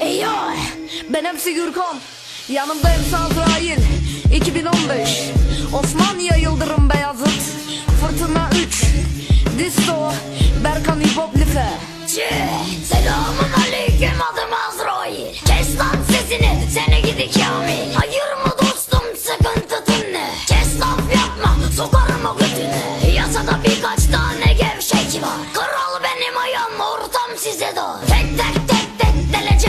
Eyo, ben MC Gürkan. Yanımda MC Azrail. 2015. Osmaniye Yıldırım Beyazıt. Fırtına 3. Disto. Berkan İbop Life. Selamun aleyküm adım Azrail Kes lan sesini seni gidi Kamil Hayır mı dostum sıkıntı ne Kes laf yapma sokarım o götüne Yasada birkaç tane gevşek var Kral benim ayağım ortam size dar tek tek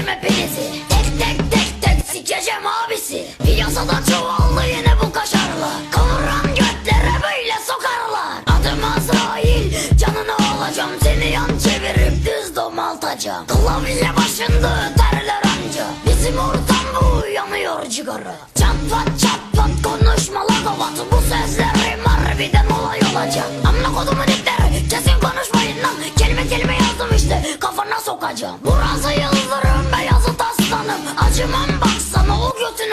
deleceğim hepinizi Tek tek tek tek sikeceğim abisi. Piyasada çuvallı yine bu kaşarlar. Kavuran götlere böyle sokarlar. Adım Azrail canını alacağım. Seni yan çevirip düz domaltacağım. Klavye başında terler anca. Bizim ortam bu yanıyor cigara. Çat pat çat pat konuşma la kavat Bu sözlerim harbiden olay olacak. Amına kodumun ipleri kesin konuşmayın lan. Kelime kelime yazdım işte kafana sokacağım. Burası yıldırım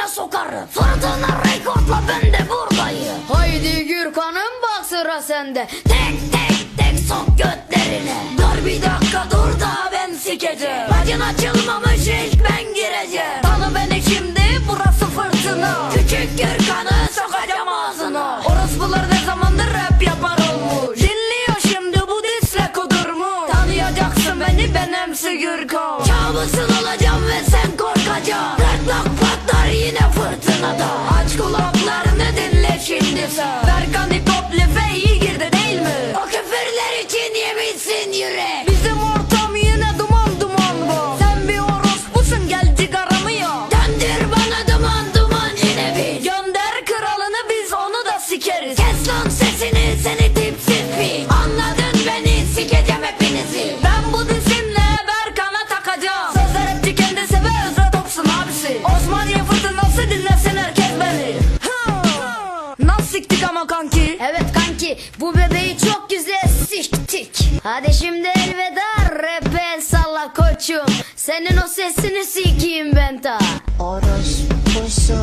götüne sokarım Fırtına rekortla ben de buradayım Haydi Gürkan'ım bak sıra sende Tek tek tek sok götlerine Dur bir dakika dur da ben sikeceğim Bacın açılmamış ilk ben gireceğim Tanı beni şimdi burası fırtına. Küçük Gürkan'ı sokacağım ağzına Orospular ne zamandır rap yapar olmuş. Dinliyor şimdi bu disle kudurmuş. Tanıyacaksın beni ben MC Gürkan. Kabusun olacağım ve sen korkacaksın fırtınada Aç kulaklarını dinle şimdi sen. Berkan İbop Life iyi girdi değil mi? O küfürler için yeminsin yürek Bizim ortam yine duman duman bu. Sen bir orospusun gel cigaramı yok. Döndür bana duman duman yine bir Gönder kralını biz onu da sikeriz. Kes lan Hadi şimdi elveda rap'e salla koçum. Senin o sesini sikiyim ben ta. Orospusu.